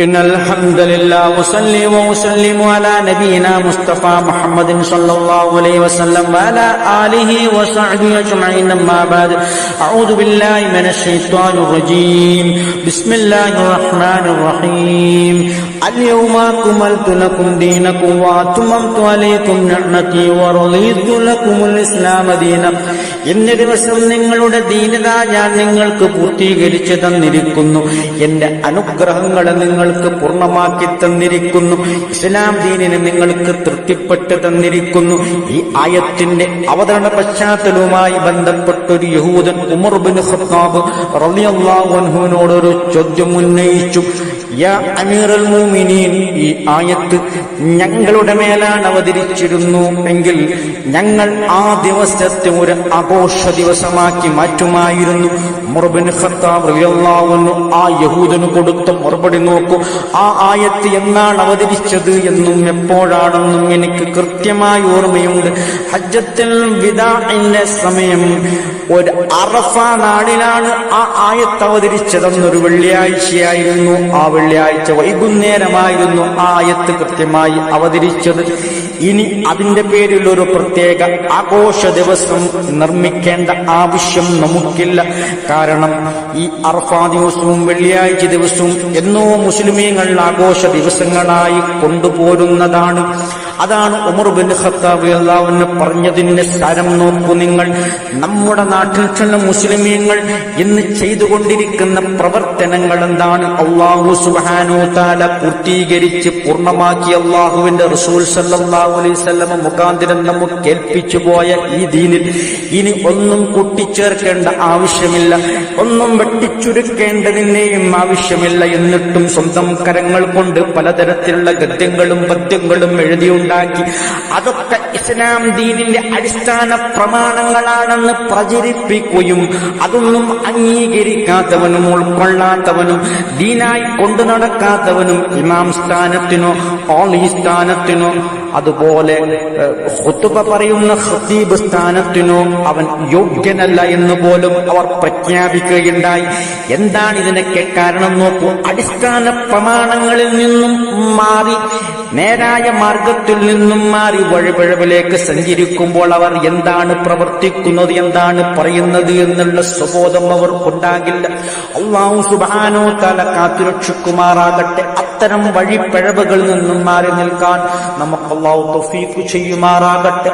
إن الحمد لله وصلي وأسلم على نبينا مصطفى محمد صلى الله عليه وسلم وعلى آله وصحبه أجمعين. أما بعد أعوذ بالله من الشيطان الرجيم. بسم الله الرحمن الرحيم. اليوم أكملت لكم دينكم وأتممت عليكم نعمتي ورضيت لكم الإسلام دينا. ഇന്ന ദിവസം നിങ്ങളുടെ ദീനത ഞാൻ നിങ്ങൾക്ക് പൂർത്തീകരിച്ചു തന്നിരിക്കുന്നു. എന്റെ അനുഗ്രഹങ്ങളെ നിങ്ങൾക്ക് പൂർണമാക്കി തന്നിരിക്കുന്നു. ഇസ്ലാം ദീനിനെ നിങ്ങൾക്ക് തൃപ്തിപ്പെട്ട് തന്നിരിക്കുന്നു. ഈ ആയത്തിന്റെ അവതരണ പശ്ചാത്തലവുമായി ബന്ധപ്പെട്ടൊരു യഹൂദൻ ഉമർ ബിൻ ഖത്താബ് റളിയല്ലാഹു അൻഹുവിനോട് ഒരു ചോദ്യം ഉന്നയിച്ചു. ഈ ആയത്ത് ഞങ്ങളുടെ മേലാണ് അവതരിച്ചിരുന്നു എങ്കിൽ ഞങ്ങൾ ആ ദിവസത്തെ ഒരു ആഘോഷ ദിവസമാക്കി മാറ്റുമായിരുന്നു. മുറബിൻ ഖത്താബ് റളിയല്ലാഹു അൻഹു ആ യഹൂദന് കൊടുത്ത മറുപടി നോക്കൂ. ആ ആയത്ത് എന്നാണ് അവതരിച്ചത് എന്നും എപ്പോഴാണെന്നും എനിക്ക് കൃത്യമായി ഓർമ്മയുണ്ട്. ഹജ്ജത്തിൽ വിദാഇന്റെ സമയം ഒരു അറഫ നാടിലാണ് ആ ആയത്ത് അവതരിച്ചതെന്നൊരു വെള്ളിയാഴ്ചയായിരുന്നു. ആ വെള്ളിയാഴ്ച വൈകുന്നേരമായിരുന്നു ആയത്ത് കൃത്യമായി അവതരിച്ചത്. ഇനി അതിന്റെ പേരിൽ ഒരു പ്രത്യേക ആഘോഷ ദിവസം നിർമ്മിക്കേണ്ട ആവശ്യം നമുക്കില്ല. കാരണം ഈ അർഫാ ദിവസവും വെള്ളിയാഴ്ച ദിവസവും എന്നോ മുസ്ലിമീങ്ങൾ ആഘോഷ ദിവസങ്ങളായി കൊണ്ടുപോരുന്നതാണ്. അതാണ് ഉമർ ബിൻ ഖത്താബ് അള്ളാഹുവിന് പറഞ്ഞതിന്റെ സാരം നോക്കൂ നിങ്ങൾ. നമ്മുടെ നാട്ടിൽ ചെന്ന മുസ്ലിമീങ്ങൾ ഇന്ന് ചെയ്തുകൊണ്ടിരിക്കുന്ന പ്രവർത്തനങ്ങൾ എന്താണ്? അള്ളാഹു സുബാനോ താല പൂർത്തീകരിച്ച് പൂർണമാക്കി അള്ളാഹുവിന്റെ റസൂൽ സല്ലാഹു അലൈഹി വസല്ലമ മുഖാന്തിരം നമുക്ക് കേൾപ്പിച്ചു പോയ ഈ ദീനിൽ ഇനി ഒന്നും കൂട്ടിച്ചേർക്കേണ്ട ആവശ്യമില്ല. ഒന്നും വെട്ടിച്ചുരുക്കേണ്ടതിന്റെയും ആവശ്യമില്ല. എന്നിട്ടും സ്വന്തം കരങ്ങൾ കൊണ്ട് പലതരത്തിലുള്ള ഗദ്യങ്ങളും പദ്യങ്ങളും എഴുതിയുണ്ടാക്കി അതൊക്കെ ഇസ്ലാം ദീനിന്റെ അടിസ്ഥാന പ്രമാണങ്ങളാണെന്ന് പ്രചരിപ്പിക്കുകയും അതൊന്നും അംഗീകരിക്കാത്തവനും ഉൾക്കൊള്ളാത്തവനും ദീനായി കൊണ്ടു നടക്കാത്തവനും ഇമാം സ്ഥാനത്തിനോ ഓളി സ്ഥാനത്തിനോ അതുപോലെ ഹുത്തുബ പറയുന്ന ഹസീബ് സ്ഥാനത്തിനോ അവൻ യോഗ്യനല്ല എന്ന് പോലും അവർ പ്രഖ്യാപിക്കുകയുണ്ടായി. എന്താണ് ഇതിനൊക്കെ കാരണം നോക്കൂ. അടിസ്ഥാന പ്രമാണങ്ങളിൽ നിന്നും മാറി നേരായ മാർഗത്തിൽ നിന്നും മാറി വഴിപിഴവിലേക്ക് സഞ്ചരിക്കുമ്പോൾ അവർ എന്താണ് പ്രവർത്തിക്കുന്നത് എന്താണ് പറയുന്നത് എന്നുള്ള സ്വബോധം അവർക്കുണ്ടാകില്ല അള്ളാഹു സുബാനോ തല കാത്തുരക്ഷിക്കുമാറാകട്ടെ. അത്തരം വഴിപിഴവുകളിൽ നിന്നും മാറി നിൽക്കാൻ നമുക്ക് അള്ളാഹു തൗഫീഖ് ചെയ്യുമാറാകട്ടെ.